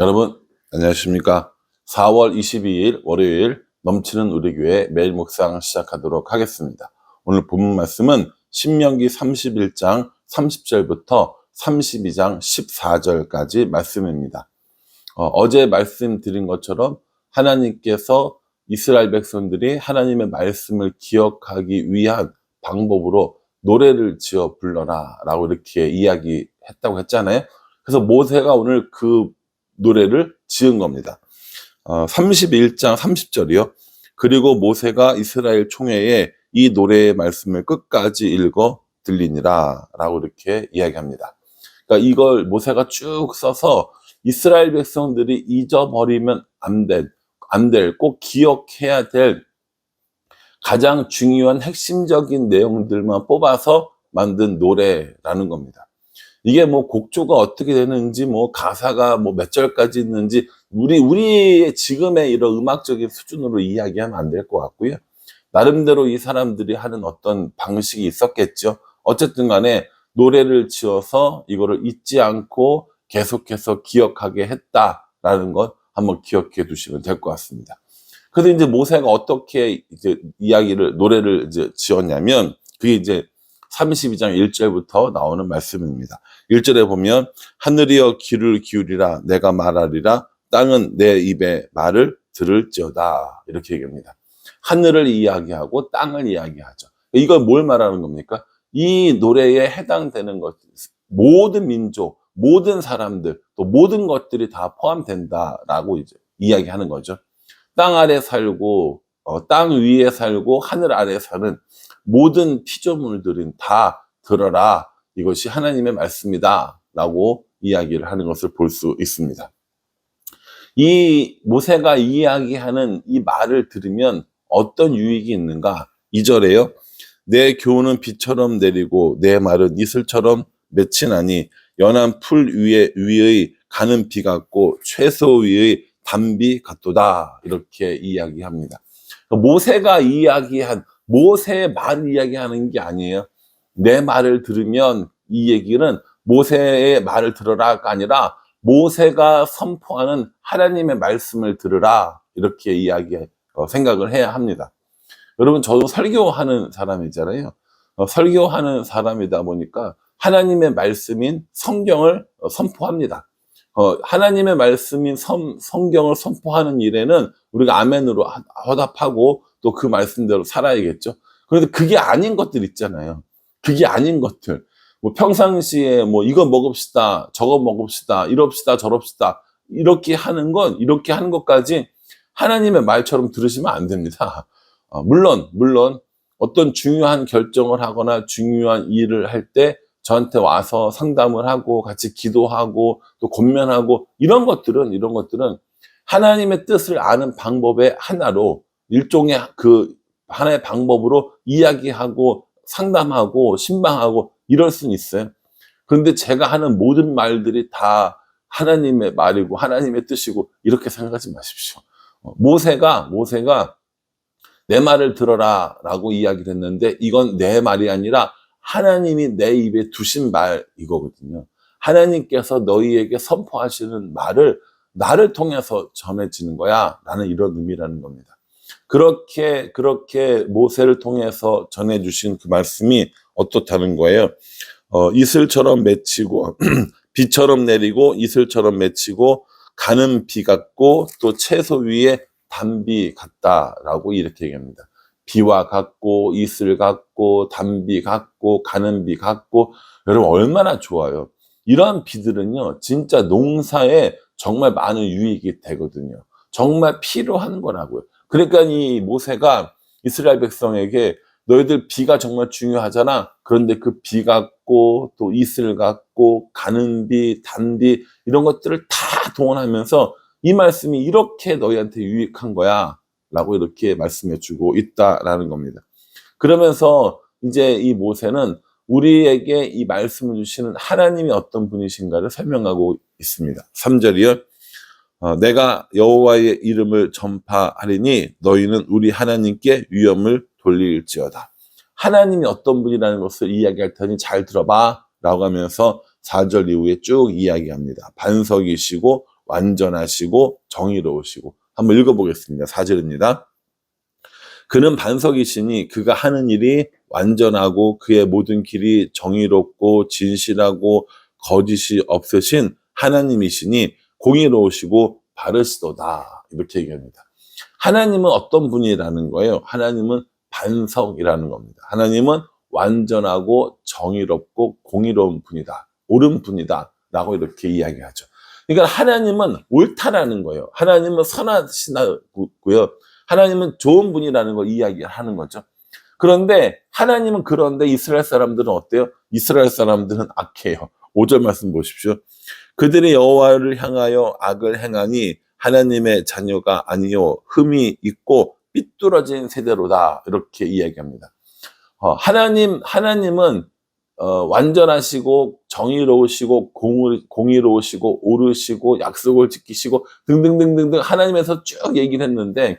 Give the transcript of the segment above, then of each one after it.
여러분 안녕하십니까? 4월 22일 월요일 넘치는 우리 교회 매일 묵상 시작하도록 하겠습니다. 오늘 본문 말씀은 신명기 31장 30절부터 32장 14절까지 말씀입니다. 어, 제 말씀드린 것처럼 하나님께서 이스라엘 백성들이 하나님의 말씀을 기억하기 위한 방법으로 노래를 지어 불러라 라고 이렇게 이야기했다고 했잖아요. 그래서 모세가 오늘 그 노래를 지은 겁니다. 어, 31장 30절이요. 그리고 모세가 이스라엘 총회에 이 노래의 말씀을 끝까지 읽어 들리니라 라고 이렇게 이야기합니다. 그러니까 이걸 모세가 쭉 써서 이스라엘 백성들이 잊어버리면 안 될, 안 될, 꼭 기억해야 될 가장 중요한 핵심적인 내용들만 뽑아서 만든 노래라는 겁니다. 이게 뭐 곡조가 어떻게 되는지 뭐 가사가 뭐 몇 절까지 있는지 우리 우리의 지금의 이런 음악적인 수준으로 이야기하면 안 될 것 같고요. 나름대로 이 사람들이 하는 어떤 방식이 있었겠죠. 어쨌든 간에 노래를 지어서 이거를 잊지 않고 계속해서 기억하게 했다라는 것 한번 기억해 두시면 될 것 같습니다. 근데 이제 모세가 어떻게 이제 이야기를 노래를 이제 지었냐면 그게 이제 32장 1절부터 나오는 말씀입니다. 1절에 보면 하늘이여 귀를 기울이라 내가 말하리라 땅은 내 입에 말을 들을지어다 이렇게 얘기합니다. 하늘을 이야기하고 땅을 이야기하죠. 이건 뭘 말하는 겁니까? 이 노래에 해당되는 것 모든 민족, 모든 사람들, 또 모든 것들이 다 포함된다라고 이제 이야기하는 거죠. 땅 아래 살고 어, 땅 위에 살고 하늘 아래 사는 모든 피조물들은 다 들어라. 이것이 하나님의 말씀이다. 라고 이야기를 하는 것을 볼 수 있습니다. 이 모세가 이야기하는 이 말을 들으면 어떤 유익이 있는가? 2절에요. 내 교훈은 비처럼 내리고 내 말은 이슬처럼 맺히나니 연한 풀 위에 위의 가는 비 같고 최소 위의 담비 같도다 이렇게 이야기합니다. 모세가 이야기한 모세의 말을 이야기하는 게 아니에요. 내 말을 들으면 이 얘기는 모세의 말을 들어라가 아니라 모세가 선포하는 하나님의 말씀을 들으라 이렇게 이야기 어, 생각을 해야 합니다. 여러분 저도 설교하는 사람이잖아요. 어, 설교하는 사람이다 보니까 하나님의 말씀인 성경을 어, 선포합니다. 어, 하나님의 말씀인 성, 성경을 선포하는 일에는 우리가 아멘으로 화답하고 또 그 말씀대로 살아야겠죠. 그런데 그게 아닌 것들 있잖아요. 그게 아닌 것들. 뭐 평상시에 뭐 이거 먹읍시다, 저거 먹읍시다, 이럽시다, 저럽시다. 이렇게 하는 건, 이렇게 하는 것까지 하나님의 말처럼 들으시면 안 됩니다. 어, 물론, 물론 어떤 중요한 결정을 하거나 중요한 일을 할 때 저한테 와서 상담을 하고 같이 기도하고 또 권면하고 이런 것들은 이런 것들은 하나님의 뜻을 아는 방법의 하나로 일종의 그 하나의 방법으로 이야기하고 상담하고 신방하고 이럴 수는 있어요. 그런데 제가 하는 모든 말들이 다 하나님의 말이고 하나님의 뜻이고 이렇게 생각하지 마십시오. 어, 모세가 모세가 내 말을 들어라라고 이야기를 했는데 이건 내 말이 아니라 하나님이 내 입에 두신 말 이거거든요. 하나님께서 너희에게 선포하시는 말을 나를 통해서 전해지는 거야. 라는 이런 의미라는 겁니다. 그렇게, 그렇게 모세를 통해서 전해 주신 그 말씀이 어떻다는 거예요? 어, 이슬처럼 맺히고, 비처럼 내리고, 이슬처럼 맺히고, 가는 비 같고, 또 채소 위에 단비 같다라고 이렇게 얘기합니다. 비와 같고 이슬 같고 단비 같고 가는 비 같고 여러분 얼마나 좋아요. 이러한 비들은요 진짜 농사에 정말 많은 유익이 되거든요. 정말 필요한 거라고요. 그러니까 이 모세가 이스라엘 백성에게 너희들 비가 정말 중요하잖아. 그런데 그 비 같고 또 이슬 같고 가는 비, 단비 이런 것들을 다 동원하면서 이 말씀이 이렇게 너희한테 유익한 거야. 라고 이렇게 말씀해 주고 있다라는 겁니다. 그러면서 이제 이 모세는 우리에게 이 말씀을 주시는 하나님이 어떤 분이신가를 설명하고 있습니다. 3절이요. 어, 내가 여호와의 이름을 전파하리니 너희는 우리 하나님께 위엄을 돌릴지어다. 하나님이 어떤 분이라는 것을 이야기할 테니 잘 들어봐 라고 하면서 4절 이후에 쭉 이야기합니다. 반석이시고 완전하시고 정의로우시고 한번 읽어보겠습니다. 4절입니다. 그는 반석이시니 그가 하는 일이 완전하고 그의 모든 길이 정의롭고 진실하고 거짓이 없으신 하나님이시니 공의로우시고 바르시도다. 이렇게 얘기합니다. 하나님은 어떤 분이라는 거예요? 하나님은 반석이라는 겁니다. 하나님은 완전하고 정의롭고 공의로운 분이다. 옳은 분이다. 라고 이렇게 이야기하죠. 그러니까 하나님은 옳다라는 거예요. 하나님은 선하시고요. 하나님은 좋은 분이라는 걸 이야기하는 거죠. 그런데 하나님은 그런데 이스라엘 사람들은 어때요? 이스라엘 사람들은 악해요. 5절 말씀 보십시오. 그들이 여호와를 향하여 악을 행하니 하나님의 자녀가 아니요 흠이 있고 삐뚤어진 세대로다 이렇게 이야기합니다. 어, 하나님 하나님은 어, 완전하시고 정의로우시고 공의, 공의로우시고 옳으시고 약속을 지키시고 등등등등등 하나님에서 쭉 얘기를 했는데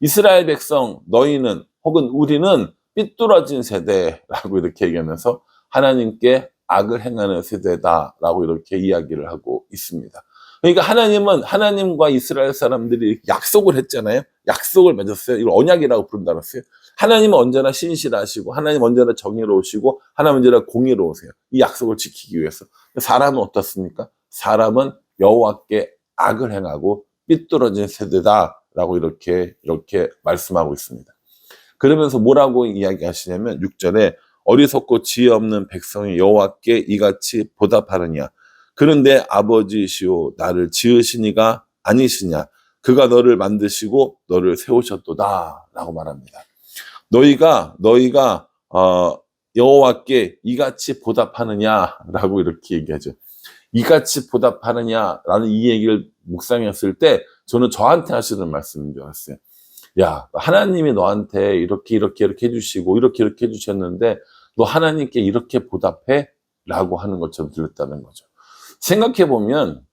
이스라엘 백성 너희는 혹은 우리는 삐뚤어진 세대라고 이렇게 얘기하면서 하나님께 악을 행하는 세대다라고 이렇게 이야기를 하고 있습니다. 그러니까 하나님은 하나님과 이스라엘 사람들이 약속을 했잖아요. 약속을 맺었어요. 이걸 언약이라고 부른다 그랬어요. 하나님은 언제나 신실하시고 하나님 언제나 정의로우시고 하나님 언제나 공의로우세요. 이 약속을 지키기 위해서. 사람은 어떻습니까? 사람은 여호와께 악을 행하고 삐뚤어진 세대다라고 이렇게 이렇게 말씀하고 있습니다. 그러면서 뭐라고 이야기하시냐면 6절에 어리석고 지혜 없는 백성이 여호와께 이같이 보답하느냐 그런데 아버지시오 나를 지으시니가 아니시냐 그가 너를 만드시고 너를 세우셨도다라고 말합니다. 너희가 너희가 어, 여호와께 이같이 보답하느냐라고 이렇게 얘기하죠. 이같이 보답하느냐라는 이 얘기를 묵상했을 때 저는 저한테 하시는 말씀인 줄 알았어요. 야, 하나님이 너한테 이렇게 이렇게 이렇게 해주시고 이렇게 이렇게 해주셨는데 너 하나님께 이렇게 보답해? 라고 하는 것처럼 들렸다는 거죠. 생각해 보면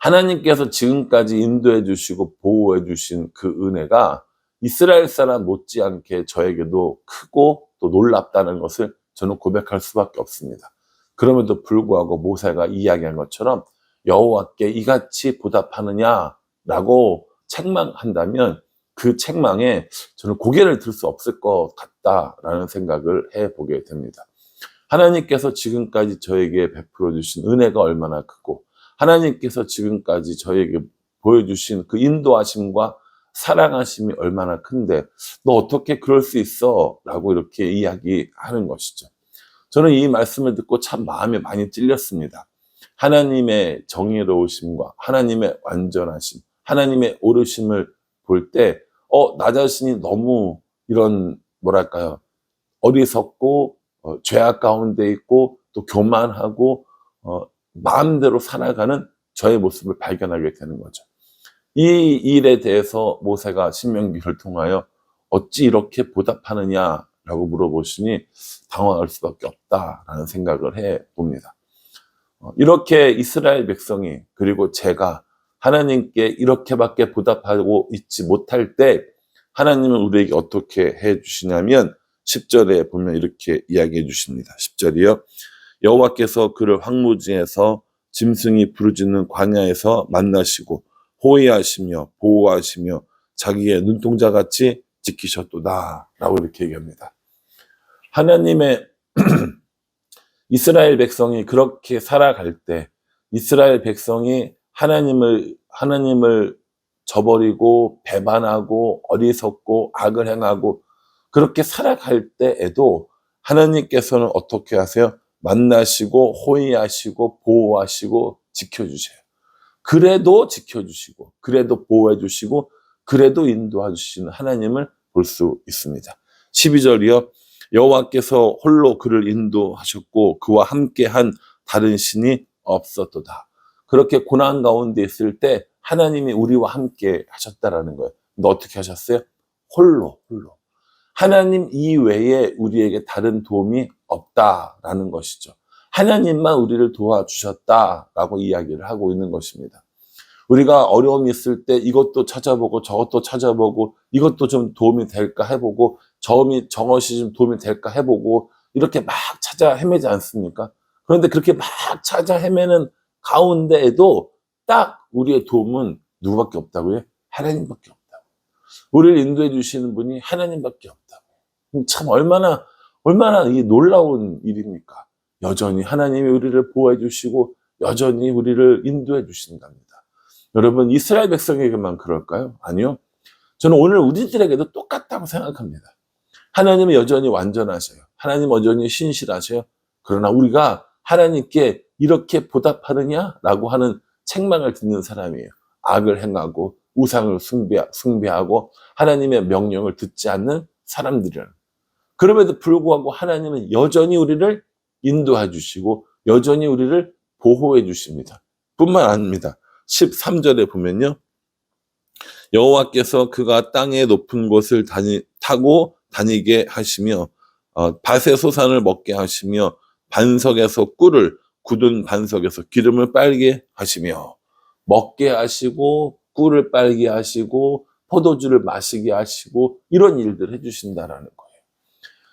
하나님께서 지금까지 인도해 주시고 보호해 주신 그 은혜가 이스라엘 사람 못지않게 저에게도 크고 또 놀랍다는 것을 저는 고백할 수밖에 없습니다. 그럼에도 불구하고 모세가 이야기한 것처럼 여호와께 이같이 보답하느냐라고 책망한다면 그 책망에 저는 고개를 들 수 없을 것 같다라는 생각을 해보게 됩니다. 하나님께서 지금까지 저에게 베풀어 주신 은혜가 얼마나 크고 하나님께서 지금까지 저에게 보여주신 그 인도하심과 사랑하심이 얼마나 큰데 너 어떻게 그럴 수 있어? 라고 이렇게 이야기하는 것이죠. 저는 이 말씀을 듣고 참 마음에 많이 찔렸습니다. 하나님의 정의로우심과 하나님의 완전하심, 하나님의 오르심을 볼 때, 어, 나 자신이 너무 이런, 뭐랄까요, 어리석고, 어, 죄악 가운데 있고, 또 교만하고, 어, 마음대로 살아가는 저의 모습을 발견하게 되는 거죠. 이 일에 대해서 모세가 신명기를 통하여 어찌 이렇게 보답하느냐라고 물어보시니 당황할 수밖에 없다라는 생각을 해 봅니다. 어, 이렇게 이스라엘 백성이 그리고 제가 하나님께 이렇게밖에 보답하고 있지 못할 때 하나님은 우리에게 어떻게 해 주시냐면 10절에 보면 이렇게 이야기해 주십니다. 10절이요. 여호와께서 그를 황무지에서 짐승이 부르짖는 광야에서 만나시고 호위하시며 보호하시며 자기의 눈동자 같이 지키셨도다 라고 이렇게 얘기합니다. 하나님의 이스라엘 백성이 그렇게 살아갈 때 이스라엘 백성이 하나님을 하나님을 저버리고 배반하고 어리석고 악을 행하고 그렇게 살아갈 때에도 하나님께서는 어떻게 하세요? 만나시고 호의하시고 보호하시고 지켜주세요. 그래도 지켜주시고 그래도 보호해주시고 그래도 인도해주시는 하나님을 볼 수 있습니다. 12절이요. 여호와께서 홀로 그를 인도하셨고 그와 함께한 다른 신이 없었도다. 그렇게 고난 가운데 있을 때 하나님이 우리와 함께 하셨다라는 거예요. 근데 어떻게 하셨어요? 홀로, 홀로. 하나님 이외에 우리에게 다른 도움이 없다라는 것이죠. 하나님만 우리를 도와주셨다라고 이야기를 하고 있는 것입니다. 우리가 어려움이 있을 때 이것도 찾아보고 저것도 찾아보고 이것도 좀 도움이 될까 해보고 저음이 저것이 좀 도움이 될까 해보고 이렇게 막 찾아 헤매지 않습니까? 그런데 그렇게 막 찾아 헤매는 가운데에도 딱 우리의 도움은 누구밖에 없다고요? 하나님밖에 없다고. 우리를 인도해 주시는 분이 하나님밖에 없다고. 참 얼마나 얼마나 이게 놀라운 일입니까? 여전히 하나님이 우리를 보호해 주시고 여전히 우리를 인도해 주신답니다. 여러분 이스라엘 백성에게만 그럴까요? 아니요. 저는 오늘 우리들에게도 똑같다고 생각합니다. 하나님은 여전히 완전하셔요. 하나님 여전히 신실하셔요. 그러나 우리가 하나님께 이렇게 보답하느냐라고 하는 책망을 듣는 사람이에요. 악을 행하고 우상을 숭배, 숭배하고 하나님의 명령을 듣지 않는 사람들이라는. 그럼에도 불구하고 하나님은 여전히 우리를 인도해 주시고 여전히 우리를 보호해 주십니다. 뿐만 아닙니다. 13절에 보면요. 여호와께서 그가 땅의 높은 곳을 다니, 타고 다니게 하시며 어, 밭의 소산을 먹게 하시며 반석에서 꿀을 굳은 반석에서 기름을 빨게 하시며 먹게 하시고 꿀을 빨게 하시고 포도주를 마시게 하시고 이런 일들을 해주신다라는 거예요.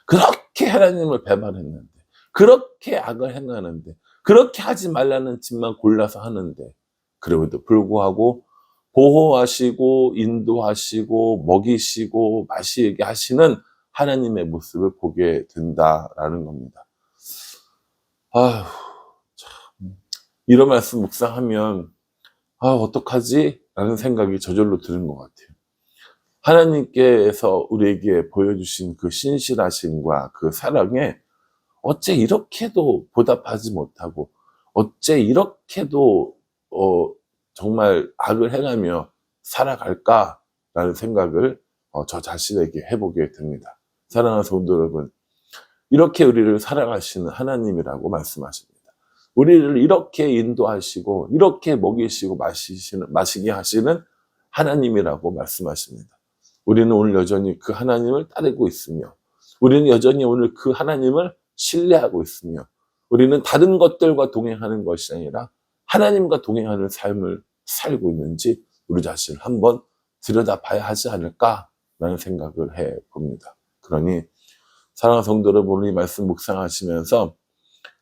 그렇게 하나님을 배반했는데 그렇게 악을 행하는데 그렇게 하지 말라는 짓만 골라서 하는데 그럼에도 불구하고 보호하시고 인도하시고 먹이시고 마시게 하시는 하나님의 모습을 보게 된다라는 겁니다. 아휴, 참. 이런 말씀 묵상하면, 아, 어떡하지? 라는 생각이 저절로 드는 것 같아요. 하나님께서 우리에게 보여주신 그 신실하심과 그 사랑에 어째 이렇게도 보답하지 못하고, 어째 이렇게도, 어, 정말 악을 행하며 살아갈까라는 생각을 어, 저 자신에게 해보게 됩니다. 사랑하는 성도 여러분, 이렇게 우리를 사랑하시는 하나님이라고 말씀하십니다. 우리를 이렇게 인도하시고, 이렇게 먹이시고 마시시는, 마시게 하시는 하나님이라고 말씀하십니다. 우리는 오늘 여전히 그 하나님을 따르고 있으며, 우리는 여전히 오늘 그 하나님을 신뢰하고 있으며, 우리는 다른 것들과 동행하는 것이 아니라 하나님과 동행하는 삶을 살고 있는지 우리 자신을 한번 들여다 봐야 하지 않을까라는 생각을 해 봅니다. 그러니 사랑하는 성도 여러분, 이 말씀 묵상하시면서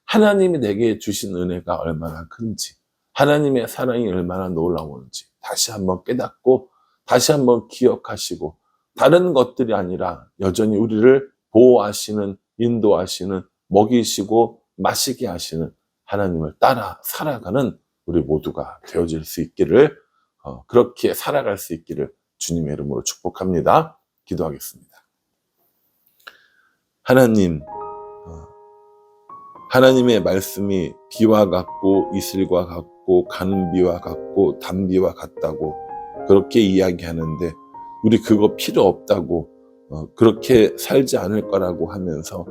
하나님이 내게 주신 은혜가 얼마나 큰지, 하나님의 사랑이 얼마나 놀라운지 다시 한번 깨닫고 다시 한번 기억하시고 다른 것들이 아니라 여전히 우리를 보호하시는, 인도하시는, 먹이시고 마시게 하시는 하나님을 따라 살아가는 우리 모두가 되어질 수 있기를, 어, 그렇게 살아갈 수 있기를 주님의 이름으로 축복합니다. 기도하겠습니다. 하나님, 어, 하나님의 말씀이 비와 같고 이슬과 같고 가는 비와 같고 단비와 같다고 그렇게 이야기하는데 우리 그거 필요 없다고 어, 그렇게 살지 않을 거라고 하면서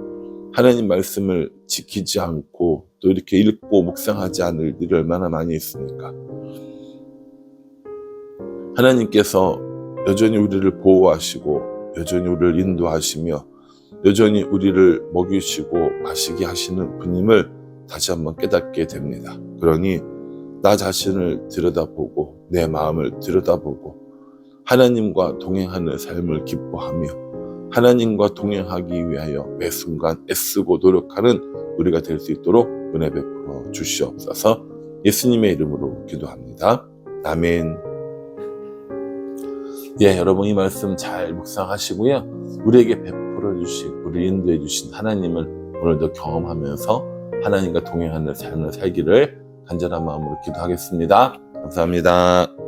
하나님 말씀을 지키지 않고 또 이렇게 읽고 묵상하지 않을 일이 얼마나 많이 있습니까? 하나님께서 여전히 우리를 보호하시고 여전히 우리를 인도하시며 여전히 우리를 먹이시고 마시게 하시는 분임을 다시 한번 깨닫게 됩니다. 그러니 나 자신을 들여다보고 내 마음을 들여다보고 하나님과 동행하는 삶을 기뻐하며 하나님과 동행하기 위하여 매 순간 애쓰고 노력하는 우리가 될 수 있도록 은혜 베풀어 주시옵소서 예수님의 이름으로 기도합니다. 아멘. 예, 여러분 이 말씀 잘 묵상하시고요. 우리에게 베풀 어 주신, 우리 인도해 주신 하나님을 오늘도 경험하면서 하나님과 동행하는 삶을 살기를 간절한 마음으로 기도하겠습니다. 감사합니다.